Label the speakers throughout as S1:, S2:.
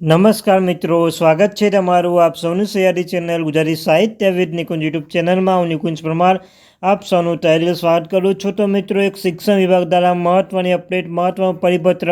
S1: નમસ્કાર મિત્રો, સ્વાગત છે તમારું આપ સૌનું સૈયારી ચેનલ ગુજરાતી સાહિત્ય વિદ નિકુંજ યુટ્યુબ ચેનલમાં. હું નિકુંજ પરમાર, આપ સૌનું તહેરીલ સ્વાગત કરું છું. તો મિત્રો, એક શિક્ષણ વિભાગ દ્વારા મહત્ત્વની અપડેટ મહત્ત્વનું પરિપત્ર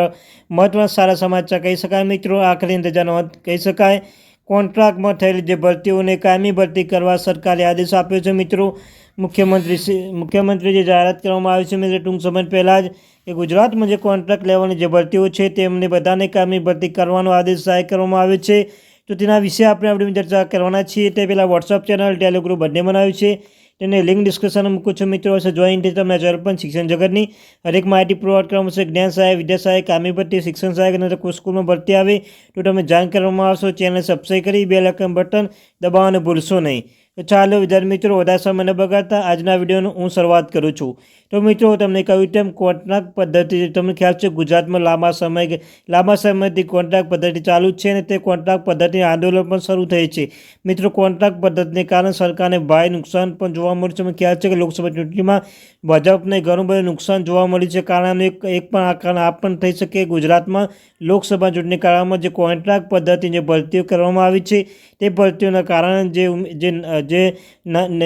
S1: મહત્ત્વના સારા સમાચાર કહી શકાય. મિત્રો, આખરી ઇંતજારનો અંત કહી શકાય કોન્ટ્રાક્ટમાં થયેલી જે ભરતીઓને કાયમી ભરતી કરવા સરકારે આદેશ આપ્યો છે, મિત્રો. મુખ્યમંત્રી શ્રી- મુખ્યમંત્રીજી જાહેરાત કરવામાં આવી છે, મિત્રો, ટૂંક સમય પહેલાં જ કે ગુજરાતમાં જે કોન્ટ્રાક્ટ લેવાની જે ભરતીઓ છે તેમને બધાને કામની ભરતી કરવાનો આદેશ જાહેર કરવામાં આવ્યો છે. તો તેના વિશે આપણે આપણે ચર્ચા કરવાના છીએ. તે પહેલાં વોટ્સઅપ ચેનલ ટેલિગ્રુપ બંને બનાવ્યું છે. તેને લિંક ડિસ્કશનમાં મૂકું છું. મિત્રો, હશે જોઈન થઈ તમને ચેનલ પણ શિક્ષણ જગતની હરેક માહિતી પ્રોવાઈડ કરવામાં આવશે જ્ઞાન સહાય, વિદ્યા સહાય કામી શિક્ષણ સહાયક અને કોઈ સ્કૂલમાં ભરતી આવે તો તમે જાણ કરવામાં આવશો. ચેનલ સબસ્ક્રાઈબ કરી બે લખન બટન દબાવવાનું ભૂલશો નહીં. તો ચાલો વિદ્યાર્થી મિત્રો, વધારે સમય ન બગાડતા આજના વિડીયોનો હું શરૂઆત કરું છું. તો મિત્રો તમને કહ્યું તેમ કોન્ટ્રાક્ટ પદ્ધતિ તમને ખ્યાલ છે, ગુજરાતમાં લાંબા સમય લાંબા સમયથી કોન્ટ્રાક્ટ પદ્ધતિ ચાલુ છે અને તે કોન્ટ્રાક્ટ પદ્ધતિ આંદોલન પણ શરૂ થઈ છે. મિત્રો, કોન્ટ્રાક્ટ પદ્ધતિને કારણે સરકારને ભારે નુકસાન પણ જોવા મળ્યું છે. મને ખ્યાલ છે કે લોકસભા ચૂંટણીમાં ભાજપને ઘણું બધું નુકસાન જોવા મળ્યું છે. કારણ એક એક પણ આ કારણ આ પણ થઈ શકે. ગુજરાતમાં લોકસભા ચૂંટણી કાળમાં જે કોન્ટ્રાક્ટ પદ્ધતિ જે ભરતીઓ કરવામાં આવી છે, તે ભરતીઓના કારણે જે જે જે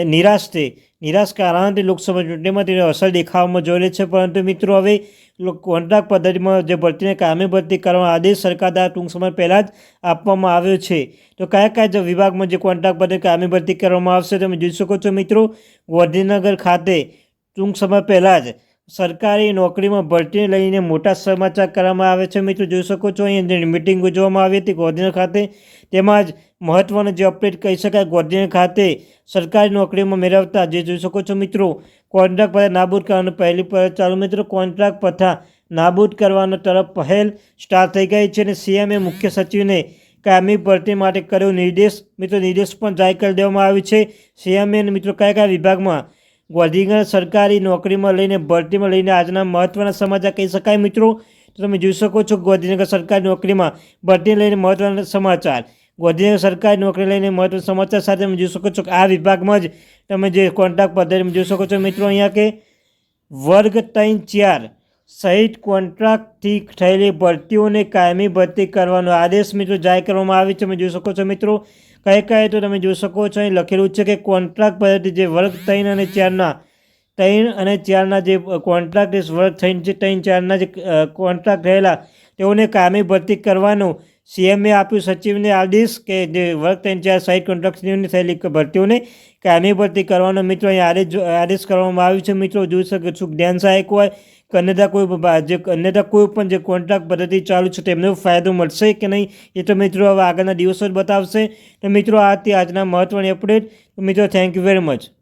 S1: નિરાશ છે. નિરાશ કારણે લોકસભા ચૂંટણીમાં તેની અસર દેખાવામાં જોયેલી છે. પરંતુ મિત્રો, હવે કોન્ટ્રાક્ટ પદ્ધતિમાં જે ભરતીને કામે ભરતી કરવાનો આદેશ સરકાર દ્વારા ટૂંક સમય પહેલાં જ આપવામાં આવ્યો છે. તો કયા કયા વિભાગમાં જે કોન્ટ્રાક્ટ પદ્ધતિ કામે ભરતી કરવામાં આવશે તમે જોઈ શકો છો મિત્રો. ગાંધીનગર ખાતે ટૂંક સમય પહેલાં જ સરકારી નોકરીમાં ભરતીને લઈને મોટા સમાચાર કરવામાં આવે છે. મિત્રો, જોઈ શકો છો, અહીં મિટિંગ યોજવામાં આવી હતી ગોધીનગર ખાતે. તેમાં જ જે અપડેટ કહી શકાય, ગોધીનગર ખાતે સરકારી નોકરીમાં મેળવતા જે જોઈ શકો છો મિત્રો, કોન્ટ્રાક્ટ પ્રથા નાબૂદ કરવાનું પહેલી પર ચાલુ. મિત્રો, કોન્ટ્રાક્ટ પ્રથા નાબૂદ કરવાનો તરફ પહેલ સ્ટાર્ટ થઈ ગઈ છે અને સીએમએ મુખ્ય સચિવને કાયમી ભરતી માટે કર્યો નિર્દેશ. મિત્રો, નિર્દેશ પણ જાહેર કરી દેવામાં આવ્યો છે. સીએમએ મિત્રો, કયા કયા વિભાગમાં ગાંધીનગર સરકારી નોકરીમાં લઈને ભરતીમાં લઈને આજના મહત્ત્વના સમાચાર કહી શકાય મિત્રો. તો તમે જોઈ શકો છો ગાંધીનગર સરકારી નોકરીમાં ભરતીને લઈને મહત્ત્વના સમાચાર. ગાંધીનગર સરકારી નોકરી લઈને મહત્ત્વના સમાચાર સાથે તમે જોઈ શકો છો આ વિભાગમાં જ તમે જે કોન્ટ્રાક્ટ પદ્ધતિમાં જોઈ શકો છો મિત્રો અહીંયા કે વર્ગ ત્રણ ચાર સહિત કોન્ટ્રાક્ટથી થયેલી ભરતીઓને કાયમી ભરતી કરવાનો આદેશ મિત્રો જાહેર કરવામાં આવે છે. તમે જોઈ શકો છો મિત્રો. કઈ કઈ તો તમે જોઈ શકો છો. અહીં લખેલું છે કે કોન્ટ્રાક્ટ પદ્ધતિ જે વર્ગ ત્રણ અને ચારના, ત્રણ અને ચારના જે કોન્ટ્રાક્ટ વર્ગ થઈને જે ત્રણ ચારના જે કોન્ટ્રાક્ટ રહેલા, તેઓને કાયમી ભરતી કરવાનો સીએમએ આપ્યું. સચિવને આદેશ કે જે વર્ગ ત્રણ, ચાર સાઇટ કોન્ટ્રાક્ટની થયેલી ભરતીઓને કાયમી ભરતી કરવાનો મિત્રો અહીં આદેશ આદેશ કરવામાં આવ્યું છે. મિત્રો જોઈ શકો છો ધ્યાન સહાયક હોય કે અન્યથા કોઈ જે અન્યથા કોઈ પણ જે કોન્ટ્રાક્ટ પદ્ધતિ ચાલુ છે, તેમને ફાયદો મળશે કે નહીં એ તો મિત્રો હવે આગળના દિવસો જ બતાવશે. તો મિત્રો આ હતી આજના મહત્ત્વની અપડેટ મિત્રો થેન્ક યુ વેરી મચ